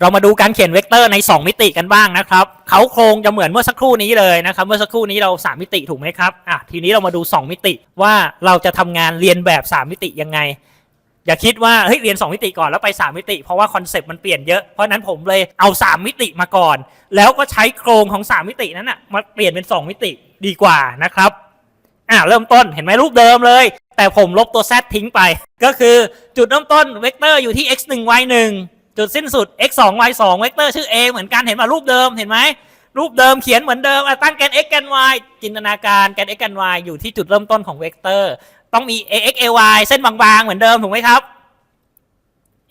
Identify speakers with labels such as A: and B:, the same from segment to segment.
A: เรามาดูการเขียนเวกเตอร์ใน 2 มิติกันบ้างนะครับเขาโครงจะเหมือนเมื่อสักครู่นี้เลยนะครับ เมื่อสักครู่นี้เรา 3 มิติถูกไหมครับอะทีนี้เรามาดู 2 มิติว่าเราจะทำงานเรียนแบบ 3 มิติยังไง อย่าคิดว่าเฮ้ยเรียน 2 มิติก่อนแล้วไป 3 มิติ เพราะว่าคอนเซปต์มันเปลี่ยนเยอะเพราะฉะนั้นผมเลยเอา 3 มิติมาก่อน แล้วก็ใช้โครงของ 3 มิตินั้นอะมาเปลี่ยนเป็น 2 มิติดีกว่านะครับอะเริ่มต้นเห็นไหมรูปเดิมเลย แต่ผมลบตัว z ทิ้งไป ก็คือจุดเริ่มต้นเวกเตอร์อยู่ที่ x 1 y 1 จุดสิ้นสุด x 2 y 2เวกเตอร์ชื่อ a เหมือนกันเห็นป่ะรูปเดิมเห็นไหมรูปเดิมเขียนเหมือนเดิมตั้งแกน x แกน y จินตนาการแกน x แกน y อยู่ที่จุดเริ่มต้นของเวกเตอร์ ต้องมี ax ay เส้นบางๆ เหมือนเดิมถูกไหมครับ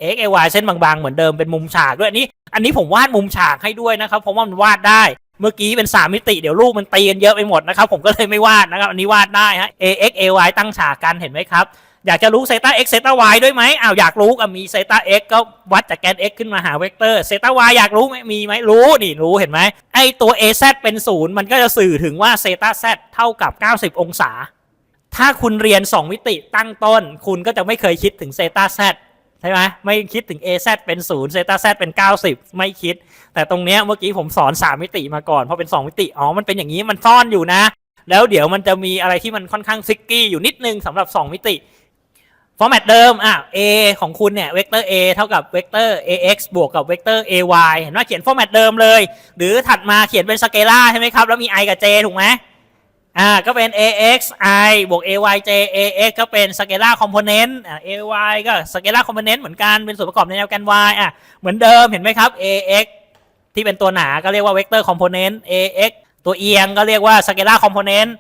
A: ax ay เส้นบางๆ เหมือนเดิมเป็นมุมฉากด้วยอันนี้ อันนี้ผมวาดมุมฉากให้ด้วยนะครับ เพราะว่ามันวาดได้เมื่อกี้เป็น3มิติเดี๋ยวรูปมันตีกันเยอะไปหมดนะครับ ผมก็เลยไม่วาดนะครับ อันนี้วาดได้ฮะ ax ay ตั้งฉากกันเห็นไหมครับ อยากจะรู้เซต้า x เซต้า y ด้วยไหมอ้าวอยากรู้ก็มีเซต้า x ก็วัดจากแกน x ขึ้นมาหาเวกเตอร์เซต้า y อยากรู้ไหมมีไหมรู้นี่รู้เห็นไหมไอตัว az เป็นศูนย์มันก็จะสื่อถึงว่าเซต้า z เท่ากับ 90 องศา ถ้าคุณเรียน 2 มิติตั้งต้น คุณก็จะไม่เคยคิดถึงเซต้า z ใช่ไหมไม่คิดถึง az เป็น0เซต้า z เป็น 90 ไม่คิด แต่ตรงเนี้ยเมื่อกี้ผมสอน 3 มิติมาก่อนเพราะเป็น 2 มิติอ๋อมันเป็นอย่างนี้มันซ่อนอยู่นะ แล้วเดี๋ยวมันจะมีอะไรที่มันค่อนข้างซิกกี้อยู่นิดนึงสำหรับ 2 มิติ ฟอร์แมตเดิมอะ a ของคุณเนี่ยเวกเตอร์ a เท่ากับเวกเตอร์ ax บวกกับเวกเตอร์ ay เห็นว่าเขียนฟอร์แมตเดิมเลย หรือถัดมาเขียนเป็นสเกลาใช่ไหมครับ แล้วมี i กับ j ถูกไหมอ่าก็เป็น ax i บวก ay j ax ก็เป็นสเกลาคอมโพเนนต์อ่า ay ก็สเกลาคอมโพเนนต์เหมือนกันเป็นส่วนประกอบในแนวแกน y อะเหมือนเดิมเห็นไหมครับ ax ที่เป็นตัวหนาก็เรียกว่าเวกเตอร์คอมโพเนนต์ ax ตัวเอียงก็เรียกว่าสเกลาคอมโพเนนต์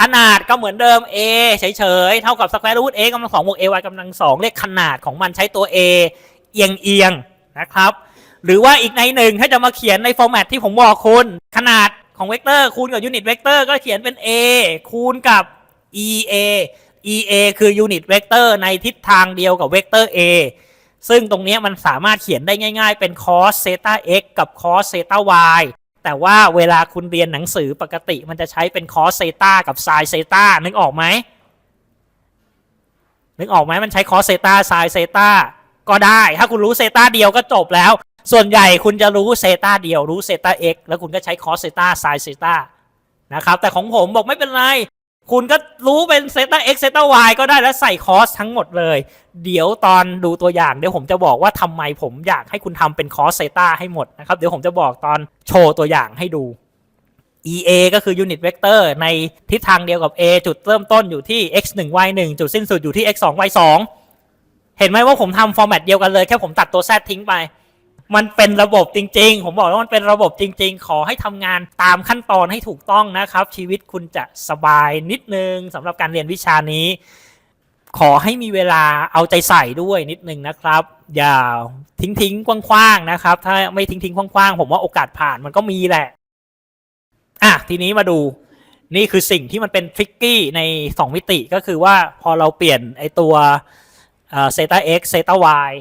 A: ขนาดก็เหมือนเดิม a เฉยๆ เท่ากับ square root a กำลังสองบวก ay กำลังสองเรียกขนาดของมันใช้ตัว a เอียงเอียงๆนะครับ หรือว่าอีกในหนึ่งถ้าจะมาเขียนในฟอร์แมตที่ผมบอกคุณ ขนาดของเวกเตอร์คูณกับยูนิตเวกเตอร์ก็เขียนเป็น a คูณกับ ea ea คือยูนิตเวกเตอร์ในทิศทางเดียวกับเวกเตอร์ a ซึ่งตรงนี้มันสามารถเขียนได้ง่าย ๆ เป็น cos theta x กับ cos theta y แต่ว่าเวลาคุณเรียนหนังสือปกติมันจะใช้เป็นคอสเซตากับไซเซตานึกออกไหมนึกออกไหมมันใช้คอสเซตาไซเซตาก็ได้ ถ้าคุณรู้เซตาเดียวก็จบแล้ว ส่วนใหญ่คุณจะรู้เซตาเดียวรู้เซตา x แล้วคุณก็ใช้คอสเซตาไซเซตานะครับแต่ของผมบอกไม่เป็นไร คุณก็รู้เป็นเซต้า x เซต้า y ก็ได้แล้วใส่ cos ทั้งหมดเลย เดี๋ยวตอนดูตัวอย่างเดี๋ยวผมจะบอกว่าทำไมผมอยากให้คุณทำเป็น cos เซต้าให้หมดนะครับ เดี๋ยวผมจะบอกตอนโชว์ตัวอย่างให้ดู EA ก็คือ unit vector ในทิศทางเดียวกับ A จุดเริ่มต้นอยู่ที่ x 1 y 1จุดสิ้นสุดอยู่ที่ x 2 y 2เห็นไหมว่าผมทำฟอร์แมตเดียวกันเลยแค่ผมตัดตัว z ทิ้งไป มันเป็นระบบจริง ๆ ผมบอกแล้วมันเป็นระบบจริง ๆ ขอให้ทำงานตามขั้นตอนให้ถูกต้องนะครับ ชีวิตคุณจะสบายนิดนึงสำหรับการเรียนวิชานี้ ขอให้มีเวลาเอาใจใส่ด้วยนิดนึงนะครับ อย่าทิ้งทิ้งๆกว้างๆนะครับ ถ้าไม่ทิ้งทิ้งๆกว้างๆผมว่าโอกาสผ่านมันก็มีแหละอะทีนี้มาดูนี่คือสิ่งที่มันเป็นทริกกี้ใน 2 มิติก็คือว่าพอเราเปลี่ยนไอตัวเซต้า x เซต้า y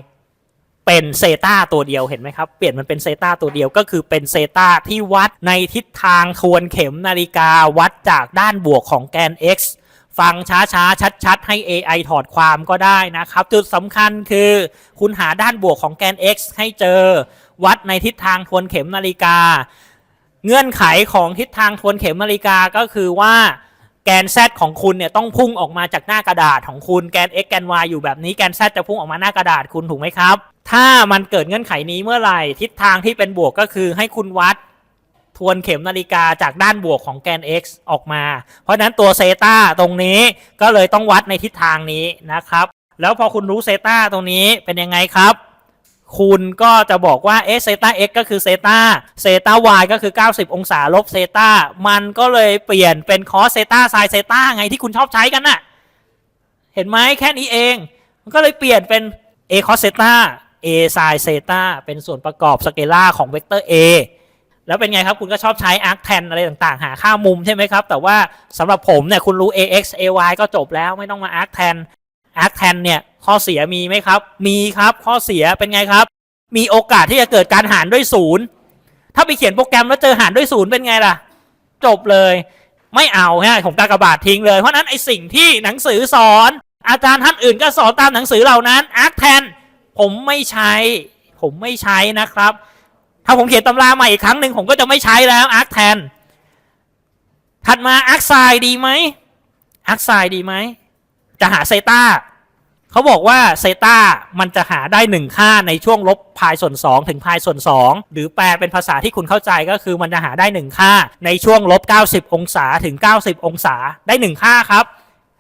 A: เป็นเซตาตัวเดียวเห็นไหมครับ เปลี่ยนมันเป็นเซตาตัวเดียวก็คือเป็นเซตาที่วัดในทิศทางทวนเข็มนาฬิกาวัดจากด้านบวกของแกน x ฟังช้าๆ ชัด ๆ ให้ AI ถอดความก็ได้นะครับ จุดสำคัญคือ คุณหาด้านบวกของแกน x ให้เจอ วัดในทิศทางทวนเข็มนาฬิกา เงื่อนไขของทิศทางทวนเข็มนาฬิกาก็คือว่าแกน z ของคุณเนี่ยต้องพุ่งออกมาจากหน้ากระดาษของคุณแกน x แกน y อยู่แบบนี้แกน z จะพุ่งออกมาหน้ากระดาษคุณถูกไหมครับ ถ้ามันเกิดเงื่อนไขนี้เมื่อไหร่ ทิศทางที่เป็นบวกก็คือให้คุณวัดทวนเข็มนาฬิกาจากด้านบวกของแกน x ออกมา เพราะนั้นตัวเซตาตรงนี้ก็เลยต้องวัดในทิศทางนี้นะครับ แล้วพอคุณรู้เซตาตรงนี้เป็นยังไงครับ คุณก็จะบอกว่าเอเซตา x ก็คือเซตาเซตา y ก็คือ 90 องศาลบเซตามันก็เลยเปลี่ยนเป็นคอสเซตาไซเซตาไงที่คุณชอบใช้กันน่ะ เห็นไหมแค่นี้เอง มันก็เลยเปลี่ยนเป็น a cos เซตา a sin เซตาเป็นส่วนประกอบสเกลาของเวกเตอร์ a แล้วเป็นไงครับ คุณก็ชอบใช้ arc tan อะไรต่างๆ หาค่ามุมใช่ไหมครับ แต่ว่าสำหรับผมเนี่ยคุณรู้ ax ay ก็จบแล้วไม่ต้องมา arc tan arc tan เนี่ยข้อเสียมีไหมครับ มีครับข้อเสียเป็นไงครับ มีโอกาสที่จะเกิดการหารด้วยศูนย์ถ้าไปเขียนโปรแกรมแล้วเจอหารด้วยศูนย์เป็นไงล่ะ จบเลย ไม่เอาฮะผมกากบาททิ้งเลยเพราะฉะนั้นไอสิ่งที่หนังสือสอน อาจารย์ท่านอื่นก็สอนตามหนังสือเหล่านั้น arc tan ผมไม่ใช้ ผมไม่ใช้นะครับ ถ้าผมเขียนตำราใหม่อีกครั้งหนึ่งผมก็จะไม่ใช้แล้วอาร์คแทน ถัดมาอาร์คไซดีไหมอาร์คไซดีไหม จะหาเซตาเขาบอกว่าเซตามันจะหาได้หนึ่งค่าในช่วงลบพายส่วน 2 ถึงพายส่วน 2 หรือแปลเป็นภาษาที่คุณเข้าใจก็คือมันจะหาได้หนึ่งค่าในช่วงลบ 90 องศาถึง 90 องศาได้หนึ่งค่าครับ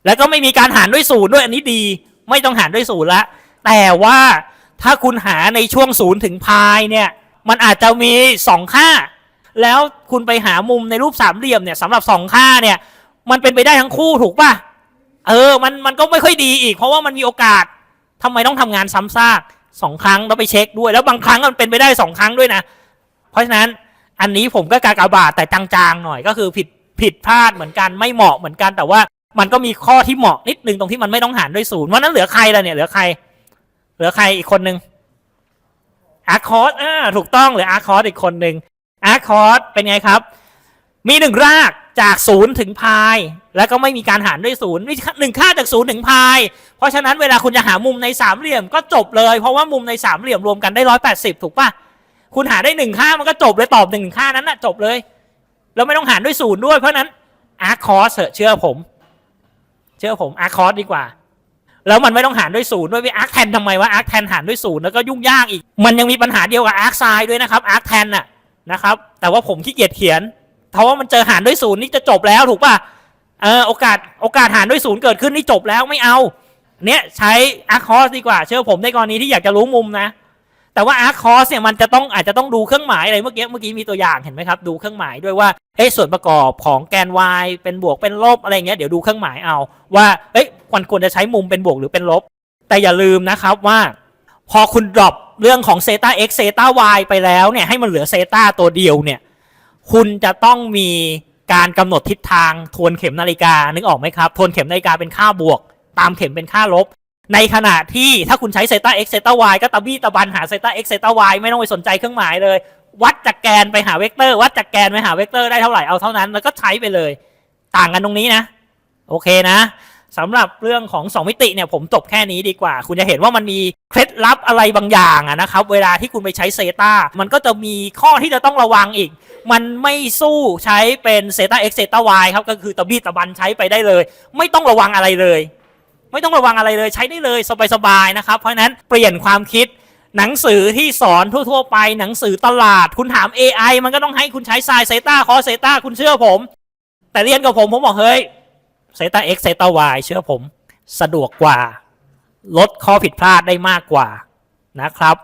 A: แล้วก็ไม่มีการหารด้วยศูนย์ด้วยอันนี้ดี ไม่ต้องหารด้วยศูนย์ละ แต่ว่าถ้าคุณหาในช่วงศูนย์ถึงพายเนี่ย มันอาจจะมีสองค่า แล้วคุณไปหามุมในรูปสามเหลี่ยมเนี่ยสำหรับสองค่าเนี่ย มันเป็นไปได้ทั้งคู่ถูกปะเออ มันมันก็ไม่ค่อยดีอีก เพราะว่ามันมีโอกาสทำไมต้องทำงานซ้ำซากสองครั้งแล้วไปเช็คด้วย แล้วบางครั้งมันเป็นไปได้สองครั้งด้วยนะ เพราะฉะนั้นอันนี้ผมก็กากบาทแต่จางๆหน่อยก็คือผิดผิดพลาดเหมือนกันไม่เหมาะเหมือนกันแต่ว่ามันก็มีข้อที่เหมาะนิดนึงตรงที่มันไม่ต้องหารด้วยศูนย์วันนั้นเหลือใครล่ะเนี่ยเหลือใคร เหลือใครอีกคนนึงอาร์คอสอ่าถูกต้องเหลืออาร์คอสอีกคนนึงอาร์คอสเป็นไงครับ มีหนึ่งรากจากศูนย์ถึงพาย แล้วก็ไม่มีการหารด้วยศูนย์มีหนึ่งค่าจากศูนย์ถึงพาย เพราะฉะนั้นเวลาคุณจะหามุมในสามเหลี่ยมก็จบเลย เพราะว่ามุมในสามเหลี่ยมรวมกันได้ร้อยแปดสิบถูกปะคุณหาได้หนึ่งค่ามันก็จบเลยตอบหนึ่งค่านั้นน่ะจบเลยแล้วไม่ต้องหารด้วยศูนย์ด้วยเพราะนั้นอาร์คอสเชื่อผม เชื่อผมอาร์คอสดีกว่า แล้วมันไม่ต้องหารด้วยศูนย์ด้วยไปอาร์คแทนทำไมวะอาร์คแทนหารด้วยศูนย์แล้วก็ยุ่งยากอีก มันยังมีปัญหาเดียวกับอาร์คไซด์ด้วยนะครับอาร์คแทนน่ะนะครับแต่ว่าผมขี้เกียจเขียน เพราะว่ามันเจอหารด้วยศูนย์นี่จะจบแล้วถูกป่ะเออโอกาสโอกาสหารด้วยศูนย์เกิดขึ้นนี่จบแล้วไม่เอา เนี้ยใช้อาร์คอสดีกว่า เชื่อผมในกรณีที่อยากจะรู้มุมนะ แต่ว่าอาร์คอสเนี่ยมันจะต้องอาจจะต้องดูเครื่องหมายอะไรเมื่อกี้เมื่อกี้มีตัวอย่างเห็นไหมครับ ดูเครื่องหมายด้วยว่าเอ้ส่วนประกอบของแกน y เป็นบวกเป็นลบอะไรเงี้ยเดี๋ยวดูเครื่องหมายเอาว่าเอ้ยควรควรจะใช้มุมเป็นบวกหรือเป็นลบ แต่อย่าลืมนะครับว่า พอคุณดรอปเรื่องของเซตา x เซตา y ไปแล้วเนี่ยให้มันเหลือเซตาตัวเดียวเนี่ยคุณจะต้องมีการกำหนดทิศทางทวนเข็มนาฬิกานึกออกไหมครับ ทวนเข็มนาฬิกาเป็นค่าบวก ตามเข็มเป็นค่าลบ ในขณะที่ถ้าคุณใช้เซต้า x เซต้า y ก็ตะบี้ตะบันหาเซต้า x เซต้า y ไม่ต้องไปสนใจเครื่องหมายเลย วัดจากแกนไปหาเวกเตอร์ วัดจากแกนไปหาเวกเตอร์ได้เท่าไหร่เอาเท่านั้นแล้วก็ใช้ไปเลย ต่างกันตรงนี้นะ โอเคนะสำหรับเรื่องของ 2 มิติเนี่ยผมจบแค่นี้ดีกว่า คุณจะเห็นว่ามันมีเคล็ดลับอะไรบางอย่างอะนะครับ เวลาที่คุณไปใช้เซต้ามันก็จะมีข้อที่จะต้องระวังอีก มันไม่สู้ใช้เป็นเซต้า x เซต้า y ครับก็คือตะบี้ตะบันใช้ไปได้เลย ไม่ต้องระวังอะไรเลย ไม่ต้องระวังอะไรเลยใช้ได้เลยสบายๆนะครับ เพราะฉะนั้นเปลี่ยนความคิดหนังสือที่สอนทั่ว ๆ ไปหนังสือตลาด คุณถาม AI มันก็ต้องให้คุณใช้ไซเซตาคอเซตาคุณเชื่อผม แต่เรียนกับผมผมบอกเฮ้ยเซตา x เซตาวเชื่อผม สะดวกกว่า ลดข้อผิดพลาดได้มากกว่านะครับ